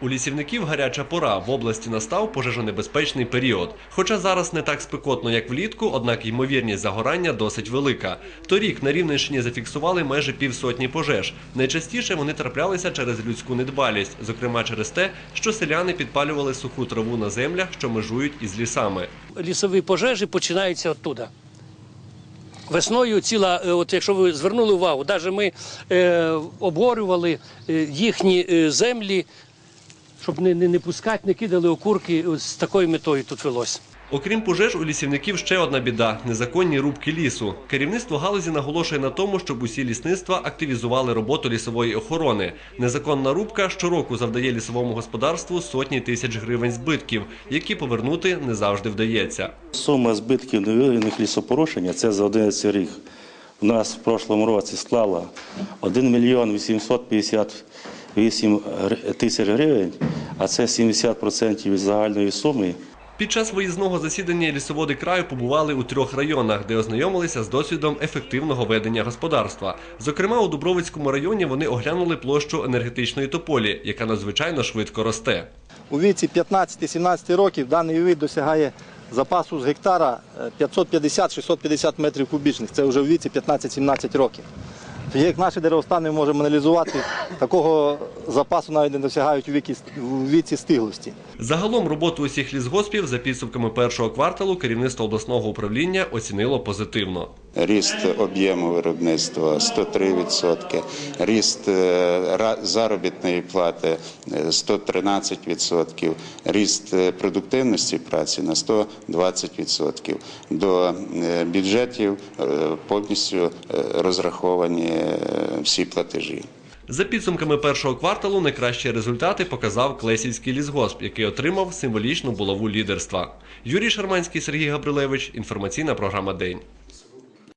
У лісівників гаряча пора в області настав пожежонебезпечний період. Хоча зараз не так спекотно, як влітку, однак ймовірність загорання досить велика. Торік на Рівненщині зафіксували майже півсотні пожеж. Найчастіше вони траплялися через людську недбалість, зокрема через те, що селяни підпалювали суху траву на землях, що межують із лісами. лісові пожежі починаються оттуда. Весною ціла, е, от якщо ви звернули увагу, навіть ми е, обгорювали е, їхні е, землі, щоб не не, не пускати, не кидали окурки е, з такою метою тут велось. Окрім пожеж, у лісівників ще одна біда незаконні рубки лісу. Керівництво галузі наголошує на тому, щоб усі лісництва активізували роботу лісової охорони. Незаконна рубка щороку завдає лісовому господарству сотні тисяч гривень збитків, які повернути не завжди вдається. Сума збитків невиявлених лісопорушення це за 11 рік. У нас в прошлому році склала 1 мільйон 850 8 тисяч гривень, а це 70% від загальної суми. Під час виїзного засідання лісоводи краю побували у трьох районах, де ознайомилися з досвідом ефективного ведення господарства. Зокрема, у Дубровицькому районі вони оглянули площу енергетичної тополі, яка надзвичайно швидко росте. У віці 15-17 років даний вид досягає запасу з гектара е, 550-650 метрів кубічних. Це вже в віці 15-17 років. Тоді як наші деревостани можемо аналізувати, такого запасу навіть не досягають у віці, віці стиглості. Загалом роботу усіх лісгоспів за підсумками першого кварталу керівництво обласного управління оцінило позитивно. Ріст об'єму виробництва 103%, ріст е, заробітної плати е, 113%, ріст е, продуктивності праці на 120%. До е, бюджетів повністю розраховані всі платежі. За підсумками першого кварталу найкращі результати показав Клесівський лісгосп, який отримав символічну булаву лідерства. Юрій Шарманський, Сергій Габрилевич. Інформаційна програма День.